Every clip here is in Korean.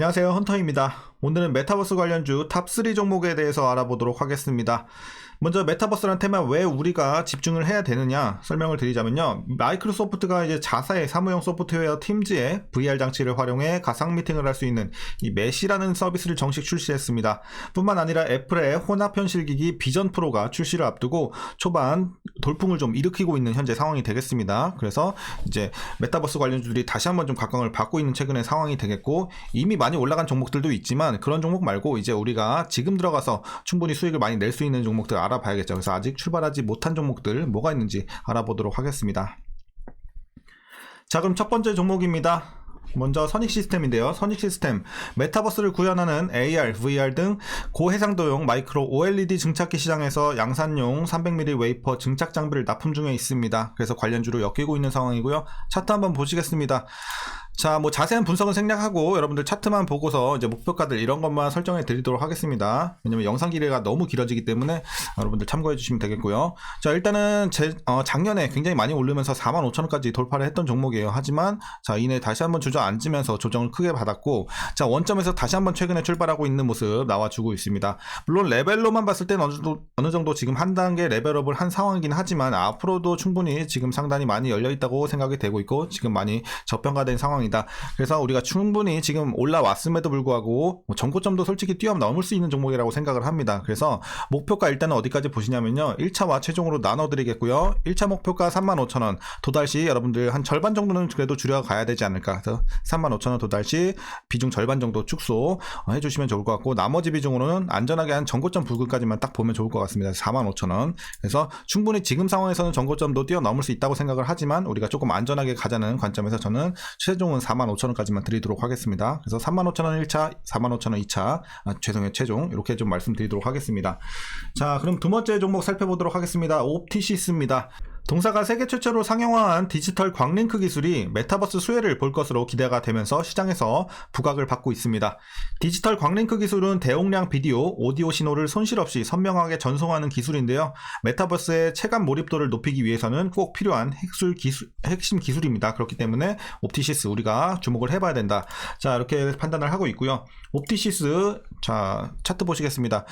안녕하세요 헌터입니다. 오늘은 메타버스 관련주 탑3 종목에 대해서 알아보도록 하겠습니다. 먼저 메타버스라는 테마 왜 우리가 집중을 해야 되느냐 설명을 드리자면요. 마이크로소프트가 이제 자사의 사무용 소프트웨어 팀즈의 VR 장치를 활용해 가상 미팅을 할 수 있는 이 메시라는 서비스를 정식 출시했습니다. 뿐만 아니라 애플의 혼합 현실기기 비전 프로가 출시를 앞두고 초반 돌풍을 좀 일으키고 있는 현재 상황이 되겠습니다. 그래서 이제 메타버스 관련주들이 다시 한번 좀 각광을 받고 있는 최근의 상황이 되겠고 이미 많이 올라간 종목들도 있지만 그런 종목 말고 이제 우리가 지금 들어가서 충분히 수익을 많이 낼 수 있는 종목들 알아 봐야겠죠. 그래서 아직 출발하지 못한 종목들 뭐가 있는지 알아보도록 하겠습니다. 자, 그럼 첫 번째 종목입니다. 먼저 선익 시스템인데요. 선익 시스템 메타버스를 구현하는 AR, VR 등 고해상도용 마이크로 OLED 증착기 시장에서 양산용 300mm 웨이퍼 증착 장비를 납품 중에 있습니다. 그래서 관련주로 엮이고 있는 상황이고요. 차트 한번 보시겠습니다. 자, 뭐 자세한 분석은 생략하고 여러분들 차트만 보고서 이제 목표가들 이런 것만 설정해 드리도록 하겠습니다. 왜냐면 영상 길이가 너무 길어지기 때문에 여러분들 참고해 주시면 되겠고요. 자, 일단은 제, 어, 작년에 굉장히 많이 오르면서 45,000원까지 돌파를 했던 종목이에요. 하지만 자, 이내 다시 한번 주저앉으면서 조정을 크게 받았고 자, 원점에서 다시 한번 최근에 출발하고 있는 모습 나와주고 있습니다. 물론 레벨로만 봤을 때는 어느 정도, 어느 정도 지금 한 단계 레벨업을 한 상황이긴 하지만 앞으로도 충분히 지금 상단이 많이 열려 있다고 생각이 되고 있고 지금 많이 저평가된 상황이 다. 그래서 우리가 충분히 지금 올라왔음에도 불구하고 뭐 전고점도 솔직히 뛰어넘을 수 있는 종목이라고 생각을 합니다. 그래서 목표가 일단은 어디까지 보시냐면요. 1차와 최종으로 나눠드리겠고요. 1차 목표가 35,000원 도달 시 여러분들 한 절반 정도는 그래도 줄여 가야 되지 않을까. 그래서 35,000원 도달 시 비중 절반 정도 축소 어, 해주시면 좋을 것 같고 나머지 비중으로는 안전하게 한 전고점 부근까지만 딱 보면 좋을 것 같습니다. 45,000원. 그래서 충분히 지금 상황에서는 전고점도 뛰어넘을 수 있다고 생각을 하지만 우리가 조금 안전하게 가자는 관점에서 저는 최종 은 45,000원까지만 드리도록 하겠습니다. 그래서 35,000원 1차, 45,000원 2차, 아, 죄송해요, 최종. 이렇게 좀 말씀드리도록 하겠습니다. 자, 그럼 두 번째 종목 살펴보도록 하겠습니다. 옵티시스입니다. 동사가 세계 최초로 상용화한 디지털 광링크 기술이 메타버스 수혜를 볼 것으로 기대가 되면서 시장에서 부각을 받고 있습니다. 디지털 광링크 기술은 대용량 비디오, 오디오 신호를 손실 없이 선명하게 전송하는 기술인데요. 메타버스의 체감 몰입도를 높이기 위해서는 꼭 필요한 핵술 기술, 핵심 기술입니다. 그렇기 때문에 옵티시스 우리가 주목을 해봐야 된다. 자, 이렇게 판단을 하고 있고요. 옵티시스, 자, 차트 보시겠습니다.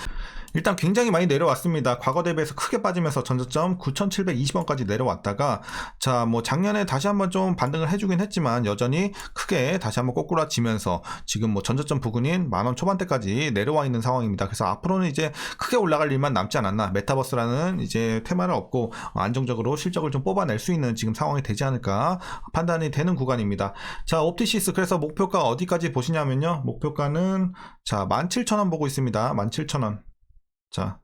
일단 굉장히 많이 내려왔습니다. 과거 대비해서 크게 빠지면서 전저점 9,720원까지 내려왔다가 자, 뭐 작년에 다시 한번 좀 반등을 해주긴 했지만 여전히 크게 다시 한번 꼬꾸라지면서 지금 뭐 전저점 부근인 만원 초반대까지 내려와 있는 상황입니다. 그래서 앞으로는 이제 크게 올라갈 일만 남지 않았나. 메타버스라는 이제 테마를 얻고 안정적으로 실적을 좀 뽑아낼 수 있는 지금 상황이 되지 않을까 판단이 되는 구간입니다. 자, 옵티시스 그래서 목표가 어디까지 보시냐면요. 목표가는 자, 17,000원 보고 있습니다. 17,000원. 자,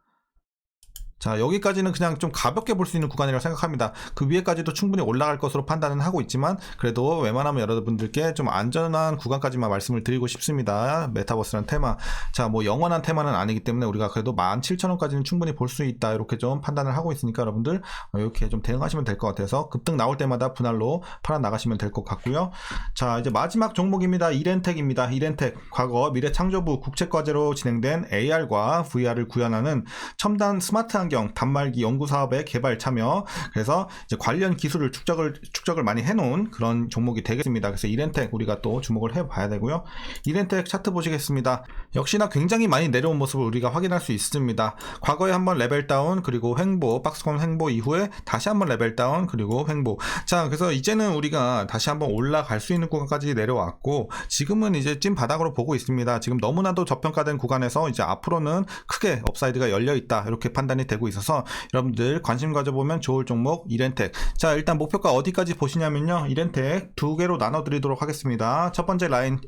자, 여기까지는 그냥 좀 가볍게 볼 수 있는 구간이라고 생각합니다. 그 위에까지도 충분히 올라갈 것으로 판단은 하고 있지만, 그래도 웬만하면 여러분들께 좀 안전한 구간까지만 말씀을 드리고 싶습니다. 메타버스라는 테마. 자, 뭐 영원한 테마는 아니기 때문에 우리가 그래도 17,000원까지는 충분히 볼 수 있다. 이렇게 좀 판단을 하고 있으니까 여러분들 이렇게 좀 대응하시면 될 것 같아서 급등 나올 때마다 분할로 팔아 나가시면 될 것 같고요. 자, 이제 마지막 종목입니다. 이렌텍입니다. 이렌텍. 과거 미래창조부 국책과제로 진행된 AR과 VR을 구현하는 첨단 스마트 환경 단말기 연구 사업에 개발 참여 그래서 이제 관련 기술을 축적을 축적을 많이 해놓은 그런 종목이 되겠습니다. 그래서 이렌텍 우리가 또 주목을 해봐야 되고요. 이렌텍 차트 보시겠습니다. 역시나 굉장히 많이 내려온 모습을 우리가 확인할 수 있습니다. 과거에 한번 레벨 다운 그리고 횡보 박스콘 횡보 이후에 다시 한번 레벨 다운 그리고 횡보 자 그래서 이제는 우리가 다시 한번 올라갈 수 있는 구간까지 내려왔고 지금은 이제 찐 바닥으로 보고 있습니다. 지금 너무나도 저평가된 구간에서 이제 앞으로는 크게 업사이드가 열려 있다 이렇게 판단이 되고 있어서 여러분들 관심 가져보면 좋을 종목 이렌텍. 자 일단 목표가 어디까지 보시냐면요. 이렌텍 두 개로 나눠 드리도록 하겠습니다. 첫 번째 라인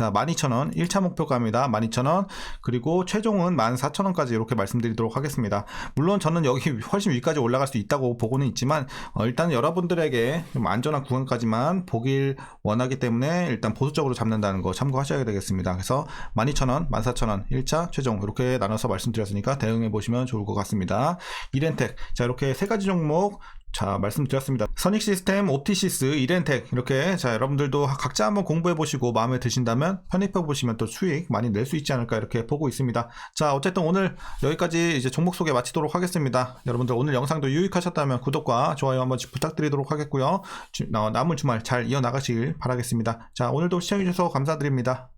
자, 12,000원 1차 목표가입니다. 12,000원 그리고 최종은 14,000원까지 이렇게 말씀드리도록 하겠습니다. 물론 저는 여기 훨씬 위까지 올라갈 수 있다고 보고는 있지만 어, 일단 여러분들에게 좀 안전한 구간까지만 보길 원하기 때문에 일단 보수적으로 잡는다는 거 참고하셔야 되겠습니다. 그래서 12,000원, 14,000원 1차 최종 이렇게 나눠서 말씀드렸으니까 대응해 보시면 좋을 것 같습니다. 이렌텍 자 이렇게 세 가지 종목 자 말씀드렸습니다. 선익 시스템, 옵티시스, 이렌텍 이렇게 자 여러분들도 각자 한번 공부해 보시고 마음에 드신다면 편입해 보시면 또 수익 많이 낼 수 있지 않을까 이렇게 보고 있습니다. 자 어쨌든 오늘 여기까지 이제 종목 소개 마치도록 하겠습니다. 여러분들 오늘 영상도 유익하셨다면 구독과 좋아요 한번 부탁드리도록 하겠고요. 주, 어, 남은 주말 잘 이어 나가시길 바라겠습니다. 자 오늘도 시청해 주셔서 감사드립니다.